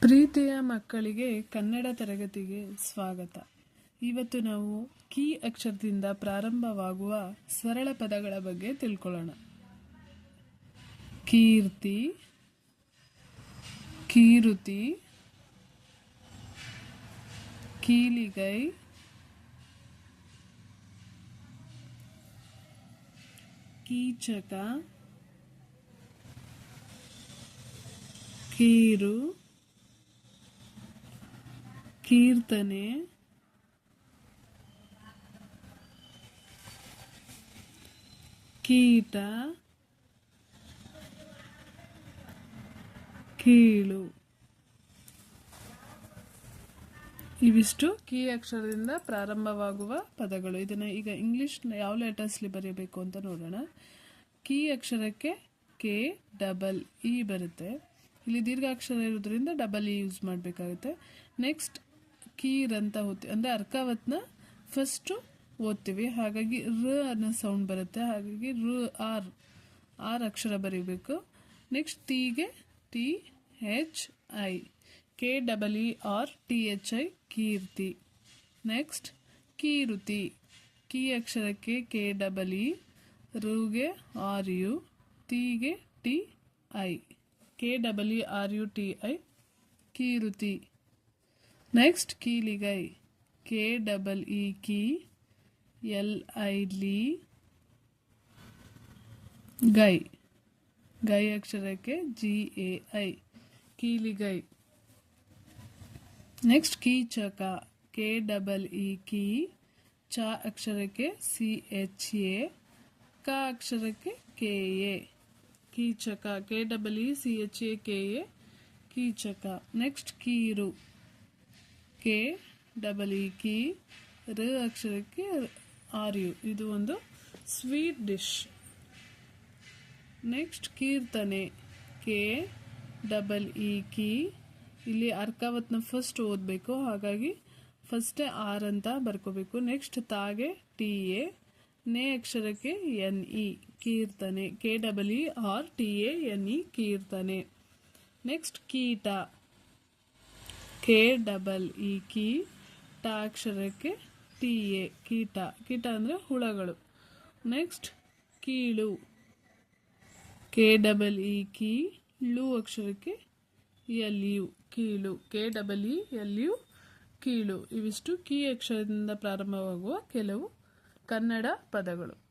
ಪ್ರೀತಿಯ ಮಕ್ಕಳಿಗೆ ಕನ್ನಡ ತರಗತಿಗೆ ಸ್ವಾಗತ. ಇವತ್ತು ನಾವು ಕೀ ಅಕ್ಷರದಿಂದ ಪ್ರಾರಂಭವಾಗುವ ಸರಳ ಪದಗಳ ಬಗ್ಗೆ ತಿಳ್ಕೊಳ್ಳೋಣ. ಕೀರ್ತಿ, ಕೀರುತಿ, ಕೀಲಿಗೈ, ಕೀಚಕ, ಕೀರು ಕೀರ್ತನೆ. ಕೀಟ. ಕೀಳು. ಇವಿಷ್ಟು ಕೀ ಅಕ್ಷರದಿಂದ ಪ್ರಾರಂಭವಾಗುವ ಪದಗಳು. ಇದನ್ನು ಈಗ ಇಂಗ್ಲಿಷ್ ಯಾವ ಲೆಟರ್ಸ್ಲಿ ಬರೆಯಬೇಕು ಅಂತ ನೋಡೋಣ. ಕೀ ಅಕ್ಷರಕ್ಕೆ ಕೆ ಡಬಲ್ ಇ ಬರುತ್ತೆ. ಇಲ್ಲಿ ದೀರ್ಘಾಕ್ಷರ ಇರೋದ್ರಿಂದ ಡಬಲ್ ಇ ಯೂಸ್ ಮಾಡಬೇಕಾಗುತ್ತೆ. ನೆಕ್ಸ್ಟ್ ಕೀರ್ ಅಂತ ಓದ್ತೀವಿ. ಅಂದರೆ ಅರ್ಕಾವತ್ನ ಫಸ್ಟು ಓದ್ತೀವಿ. ಹಾಗಾಗಿ ರ ಅನ್ನೋ ಸೌಂಡ್ ಬರುತ್ತೆ. ಹಾಗಾಗಿ ರು, ಆರ್ ಆರ್ ಅಕ್ಷರ ಬರೀಬೇಕು. ನೆಕ್ಸ್ಟ್ ಟಿಗೆ T H I. K, double, E, R, T H I, Keerthi. Next ಕೀರುತಿ. ಕೀ ಅಕ್ಷರಕ್ಕೆ ಕೆ, ಡಬಲ್, ಇ. ರುಗೆ ಆರ್, ಯು. ಟಿಗೆ T, I. K, double, E, R, U, T, I, ಕೀರುತಿ. Next ಕೀಲಿಗೈ ಕೆ ಡಬಲ್ ಇ ಕಿ L I ಲಿ ಗೈ ಗೈ ಅಕ್ಷರಕ್ಕೆ ಜಿ ಎ ಐ ಕೀಲಿಗೈ ನೆಕ್ಸ್ಟ್ ಕೀಚಕ ಕೆ ಡಬಲ್ ಇ ಕಿ ಚ ಅಕ್ಷರಕ್ಕೆ ಸಿ ಎಚ್ ಎ ಕ ಅಕ್ಷರಕ್ಕೆ K A Keechaka K double E C H A K A Keechaka next ಕೀರು ಕೆ ಡಬಲ್ ಇ ಕಿ ರ ಅಕ್ಷರಕ್ಕೆ ಆರ್ ಯು ಇದು ಒಂದು ಸ್ವೀಟ್ ಡಿಶ್ ನೆಕ್ಸ್ಟ್ ಕೀರ್ತನೆ. ಕೆ ಡಬಲ್ ಇ ಕಿ ಇಲ್ಲಿ ಅರ್ಕಾವತ್ನ ಫಸ್ಟ್ ಓದಬೇಕು. ಹಾಗಾಗಿ ಫಸ್ಟೇ ಆರ್ ಅಂತ ಬರ್ಕೋಬೇಕು. ನೆಕ್ಸ್ಟ್ ತಾಗೆ ಟಿ ಎ. ನೇ ಅಕ್ಷರಕ್ಕೆ ಎನ್ ಇ ಕೀರ್ತನೆ. K double E R T A N E ಕೀರ್ತನೆ. ನೆಕ್ಸ್ಟ್ ಕೀಟ. ಕೆ ಡಬಲ್ ಇ ಕಿ ಟ ಅಕ್ಷರಕ್ಕೆ ಟಿ ಎ ಕೀಟ. ಕೀಟ ಅಂದರೆ ಹುಳಗಳು. ನೆಕ್ಸ್ಟ್, ಕೀಳು. ಕೆ ಡಬಲ್ ಇ ಕಿ ಳು ಅಕ್ಷರಕ್ಕೆ ಎಲ್ ಯು ಕೀಳು. K double E, L U ಕೀಳು. ಇವಿಷ್ಟು ಕೀ ಅಕ್ಷರದಿಂದ ಪ್ರಾರಂಭವಾಗುವ ಕೆಲವು ಕನ್ನಡ ಪದಗಳು.